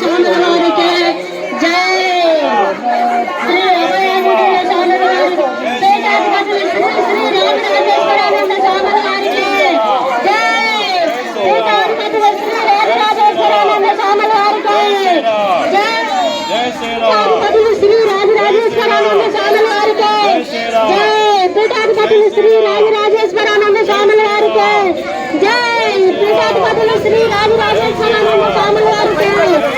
సౌందరరాజు జై శ్రీ అభయానంద సౌందరరాజు పీఠాధిపతులు శ్రీ శ్రీ రామరాజేశ్వర ఆనంద స్వామి జై పీఠాధిపతులు శ్రీ రామరాజేశ్వర ఆనంద స్వామి జై పీఠాధిపతులు శ్రీ రామరాజేశ్వర ఆనంద స్వామి జై పీఠాధిపతులు శ్రీ రామరాజేశ్వర ఆనంద స్వామి జై పీఠాధిపతులు శ్రీ రామరాజేశ్వర ఆనంద స్వామి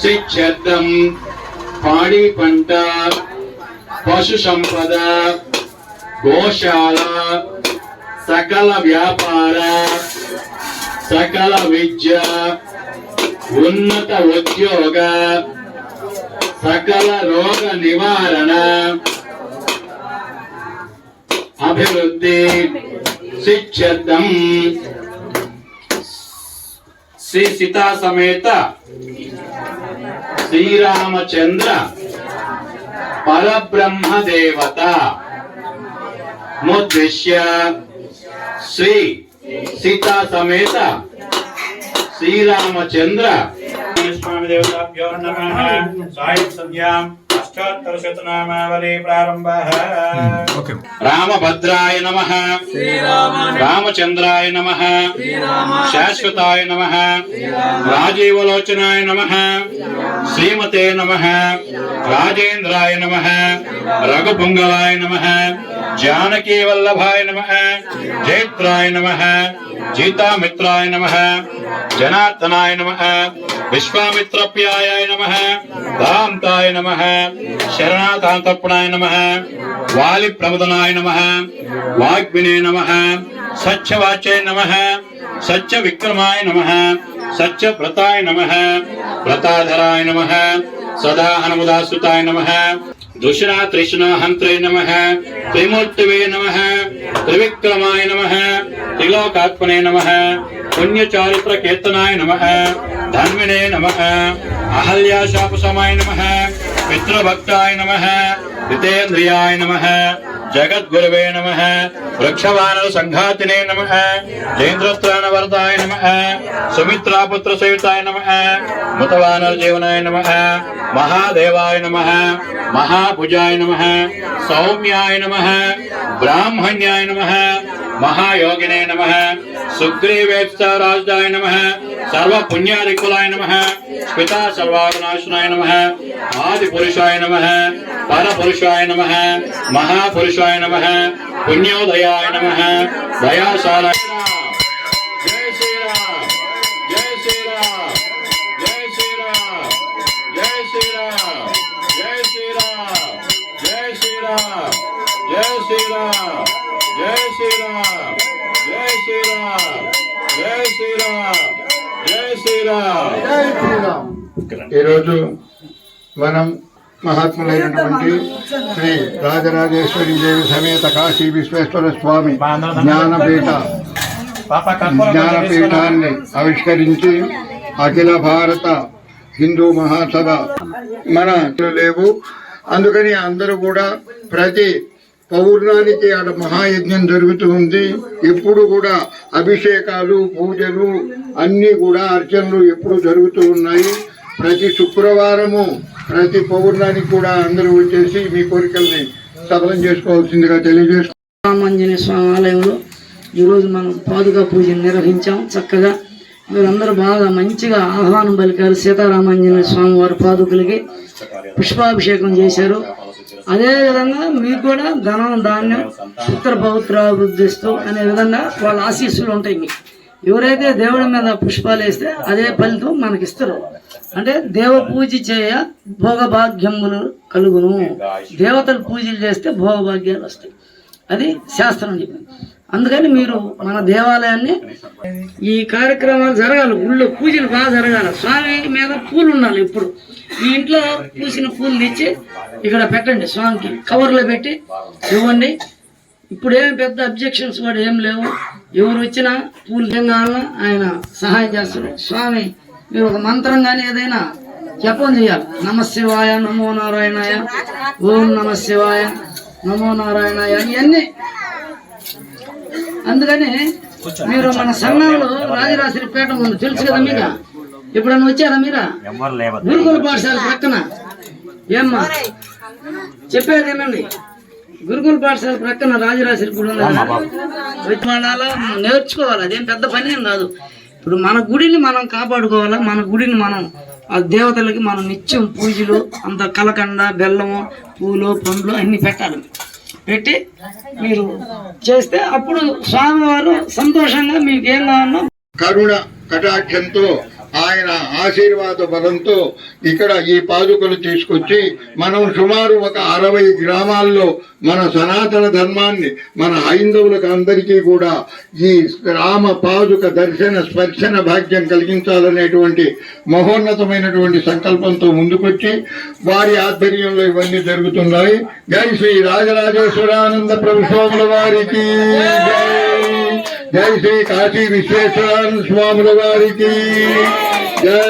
శిచ్ఛద్దం పాడి పంట పశు సంపద గోశాల సకల వ్యాపార సకల విద్య ఉన్నత ఉద్యోగ సకల రోగ నివారణ అభివృద్ధి శిక్షర్థం శ్రీ సీతా సమేత శ్రీరామచంద్ర పరబ్రహ్మ దేవత ముద్దిశ్య శ్రీ సీతా సమేత శ్రీరామచంద్ర. స్వామి దేవతాభ్యో నమః. సాయం సంధ్యాం. అష్టాత్తర శతనామావళి ప్రారంభః రామభద్రాయ నమ. రామచంద్రాయ నమ. శాశ్వతాయ నమ. రాజీవలోచనాయ నమ. శ్రీమతే నమ. రాజేంద్రాయ నమ. రఘుపుంగవాయ నమ. जानकी वल्लभाय नमः। जयत्राय नमः। जीता मित्राय नमः। जनार्दनाय नमः। विश्वामित्रप्याय नमः। दान्ताय नमः। शरणाकान्तप्राय नमः। वाली प्रमदनाय नमः। वाग्विने नमः। सच्चवाच्य नमः। सच्च विक्रमाय नमः। सच्च व्रताय नमः। व्रताधराय नमः। सदा हनुमदासुताय नमः। दुशरा कृष्ण हंत्रे नम। त्रिमूर्तिवे नम। त्रिविक्रमाय नम। त्रिलोकात्मने नम। पुण्यचारित्र कीर्तनाय नम। धन्विने नम। अहल्याशापसमाय नम। पितृभक्ताय नम। हितेन्द्रियाय नम। जगद्गुरवे नमः। नम संघातिने नमः। जयन्द्रस्त्राणवर्ताय नमः। सुमित्रापुत्रसेविताय नमः। मुतवानर जीवनाय नमः। महादेवाय नमः। महाभुजाय नमः। सौम्याय नमः। ब्राह्मण्याय नमः। महायोगिने नमः। सुग्रीवेत्सराजाय नमः। सर्व पुण्यादिकुलाय नमः पिता सर्वागुणाशनाय नमः आदिपुरुषाय नमः परपुरुषाय नमः महापुरुषाय नमः पुण्योदयाय नमः दयाशालाय जय श्री जय श्री जय श्री जय श्री राम जय श्री राम जय श्री राम जय श्री राम जय श्री राम जय श्री राम ఈరోజు మనం మహాత్ములైనటువంటి శ్రీ రాజరాజేశ్వరి దేవి సమేత కాశీ విశ్వేశ్వర స్వామి జ్ఞానపీఠ జ్ఞానపీఠాన్ని ఆవిష్కరించి అఖిల భారత హిందూ మహాసభ మన లేవు. అందుకని అందరూ కూడా ప్రతి పౌర్ణానికి ఆడ మహాయజ్ఞం జరుగుతూ ఉంది. ఎప్పుడు కూడా అభిషేకాలు పూజలు అన్నీ కూడా అర్చనలు ఎప్పుడు జరుగుతూ ఉన్నాయి. ప్రతి శుక్రవారము ప్రతి పౌర్ణానికి కూడా అందరూ వచ్చేసి మీ కోరికల్ని సఫలం చేసుకోవాల్సిందిగా తెలియజేస్తూ రామాంజనేయ స్వామి ఆలయంలో ఈరోజు మనం పాదుగా పూజను నిర్వహించాం. చక్కగా మీరందరూ బాగా మంచిగా ఆహ్వానం పలికారు సీతారామాంజనేయ స్వామి వారి పాదుకులకి. పుష్పాభిషేకం చేశారు. అదేవిధంగా మీకు కూడా ధనం ధాన్యం పుత్ర పౌత్రాభివృద్ధిస్తూ అనే విధంగా వాళ్ళ ఆశీస్సులు ఉంటాయి మీకు. ఎవరైతే దేవుడి మీద పుష్పాలు వేస్తే అదే ఫలితం మనకి ఇస్తారు. అంటే దేవ పూజ చేయ భోగభాగ్యములు కలుగును. దేవతలు పూజలు చేస్తే భోగభాగ్యాలు వస్తాయి. అది శాస్త్రం చెప్పింది. అందుకని మీరు మన దేవాలయాన్ని ఈ కార్యక్రమాలు జరగాలి. ఊళ్ళో పూజలు బాగా జరగాలి. స్వామి మీద పూలు ఉండాలి ఇప్పుడు మీ ఇంట్లో పూసిన పూలు తెచ్చి ఇక్కడ పెట్టండి స్వామికి. కవర్లో పెట్టి ఇవ్వండి. ఇప్పుడు ఏం పెద్ద అబ్జెక్షన్స్ కూడా ఏం లేవు. ఎవరు వచ్చినా పూలు ఏం ఆయన సహాయం చేస్తాడు. స్వామి మీరు ఒక మంత్రం కానీ ఏదైనా జపం చేయాలి. నమ శివాయ నమో నారాయణాయ. ఓం నమ శివాయ నమో నారాయణాయ ఇవన్నీ అందుకని మీరు మన సంఘంలో రాజరాశ్రీ పీఠం ఉంది. తెలుసు కదా మీకు? ఎప్పుడన్నా వచ్చారా మీరా? గురుకుల పాఠశాల ప్రక్కన ఏమ్మా? చెప్పేది ఏమండి? గురుకుల పాఠశాల ప్రక్కన రాజరాశ్రీ గుడి? విజ్ఞానాలు నేర్చుకోవాలి. అదేం పెద్ద పని ఏం కాదు. ఇప్పుడు మన గుడిని మనం కాపాడుకోవాలా? మన గుడిని మనం ఆ దేవతలకి మనం నిత్యం పూజలు అంత కలకండ బెల్లము పూలు పండ్లు అన్ని పెట్టాలి. పెట్టి మీరు చేస్తే అప్పుడు స్వామివారు సంతోషంగా మీకు ఏం కావాలన్నా కరుణ కటాక్షంతో ఆయన ఆశీర్వాద బలంతో ఇక్కడ ఈ పాదుకలు తీసుకొచ్చి మనం సుమారు ఒక అరవై గ్రామాల్లో మన సనాతన ధర్మాన్ని మన హైందవులకు అందరికీ కూడా ఈ రామ పాదుక దర్శన స్పర్శన భాగ్యం కలిగించాలనేటువంటి మహోన్నతమైనటువంటి సంకల్పంతో ముందుకొచ్చి వారి ఆధ్వర్యంలో ఇవన్నీ జరుగుతున్నాయి. జై శ్రీ రాజరాజేశ్వరానంద ప్రభుత్వముల వారికి. జై జై శ్రీ కాశీ విశ్వేశ్వరానంద స్వాముల వారికి జై